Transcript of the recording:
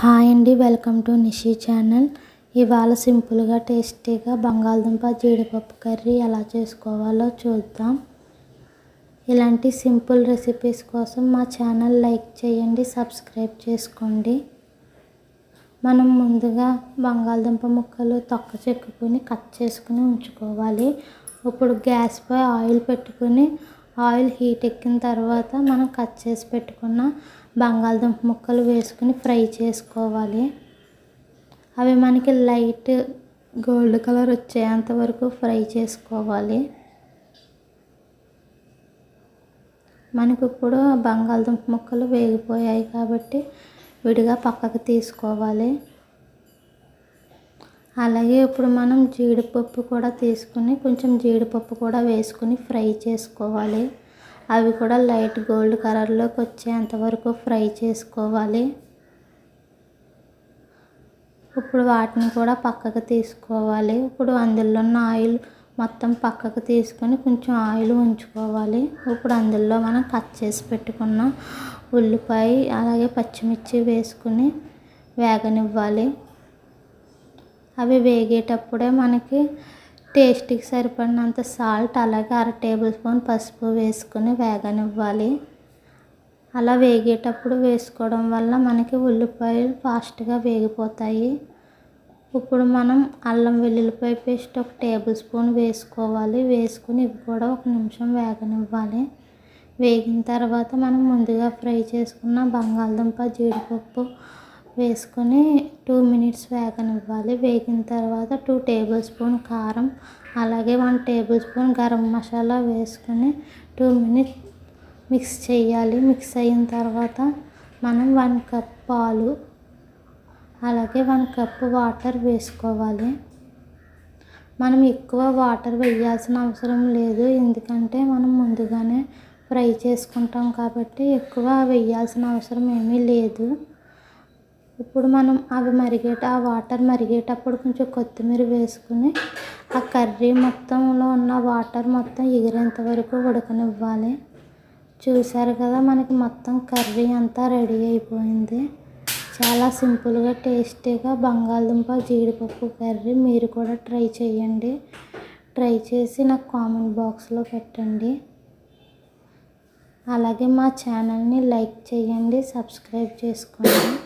Hi అండి welcome to Nishi channel. ఇవాళ సింపుల్గా టేస్టీగా బంగాళదుంప జీడిపప్పు కర్రీ ఎలా చేసుకోవాలో చూద్దాం. ఇలాంటి సింపుల్ రెసిపీస్ కోసం మా ఛానల్ లైక్ చేయండి సబ్స్క్రైబ్ చేసుకోండి. మనం ముందుగా బంగాళదుంప ముక్కలు తొక్క చెక్కుని కట్ చేసుకుని ఉంచుకోవాలి. ఇప్పుడు గ్యాస్పై ఆయిల్ పెట్టుకుని ఆయిల్ హీట్ ఎక్కిన తర్వాత మనం కట్ చేసి పెట్టుకున్న బంగాళదుంప ముక్కలు వేసుకుని ఫ్రై చేసుకోవాలి. అవి మనకి లైట్ గోల్డ్ కలర్ వచ్చేంత వరకు ఫ్రై చేసుకోవాలి. మనకి ఇప్పుడు బంగాళదుంప ముక్కలు వేగిపోయాయి కాబట్టి విడిగా పక్కకు తీసుకోవాలి. అలాగే ఇప్పుడు మనం జీడిపప్పు కూడా తీసుకుని కొంచెం జీడిపప్పు కూడా వేసుకుని ఫ్రై చేసుకోవాలి. అవి కూడా లైట్ గోల్డ్ కలర్లోకి వచ్చేంత వరకు ఫ్రై చేసుకోవాలి. ఇప్పుడు వాటిని కూడా పక్కకు తీసుకోవాలి. ఇప్పుడు అందులో ఉన్న ఆయిల్ మొత్తం పక్కకు తీసుకొని కొంచెం ఆయిల్ ఉంచుకోవాలి. ఇప్పుడు అందులో మనం కట్ చేసి పెట్టుకున్న ఉల్లిపాయ అలాగే పచ్చిమిర్చి వేసుకుని వేగనివ్వాలి. అవి వేగేటప్పుడే మనకి టేస్ట్కి సరిపడినంత సాల్ట్ అలాగే అర టేబుల్ స్పూన్ పసుపు వేసుకుని వేగనివ్వాలి. అలా వేగేటప్పుడు వేసుకోవడం వల్ల మనకి ఉల్లిపాయలు ఫాస్ట్గా వేగిపోతాయి. ఇప్పుడు మనం అల్లం వెల్లుల్లిపాయ పేస్ట్ ఒక టేబుల్ స్పూన్ వేసుకోవాలి. వేసుకుని ఇవి కూడా ఒక నిమిషం వేగనివ్వాలి. వేగిన తర్వాత మనం ముందుగా ఫ్రై చేసుకున్న బంగాళదుంప జీడిపప్పు వేసుకొని టూ మినిట్స్ వేగనివ్వాలి. వేగిన తర్వాత టూ టేబుల్ స్పూన్ కారం అలాగే one table spoon garam masala వేసుకొని టూ మినిట్స్ మిక్స్ చేయాలి. మిక్స్ అయిన తర్వాత మనం వన్ కప్ పాలు అలాగే వన్ కప్ వాటర్ వేసుకోవాలి. మనం ఎక్కువ వాటర్ వేయాల్సిన అవసరం లేదు ఎందుకంటే మనం ముందుగానే ఫ్రై చేసుకుంటాం కాబట్టి ఎక్కువ వేయాల్సిన అవసరం ఏమీ లేదు. ఇప్పుడు మనం అవి మరిగేట ఆ వాటర్ మరిగేటప్పుడు కొంచెం కొత్తిమీర వేసుకుని ఆ కర్రీ మొత్తంలో ఉన్న వాటర్ మొత్తం ఎగిరేంత వరకు ఉడకనివ్వాలి. చూసారు కదా మనకి మొత్తం కర్రీ అంతా రెడీ అయిపోయింది. చాలా సింపుల్గా టేస్టీగా బంగాళదుంప జీడిపప్పు కర్రీ మీరు కూడా ట్రై చేయండి. ట్రై చేసి నాకు కామెంట్ బాక్స్లో పెట్టండి. అలాగే మా ఛానల్ని లైక్ చేయండి సబ్స్క్రైబ్ చేసుకోండి.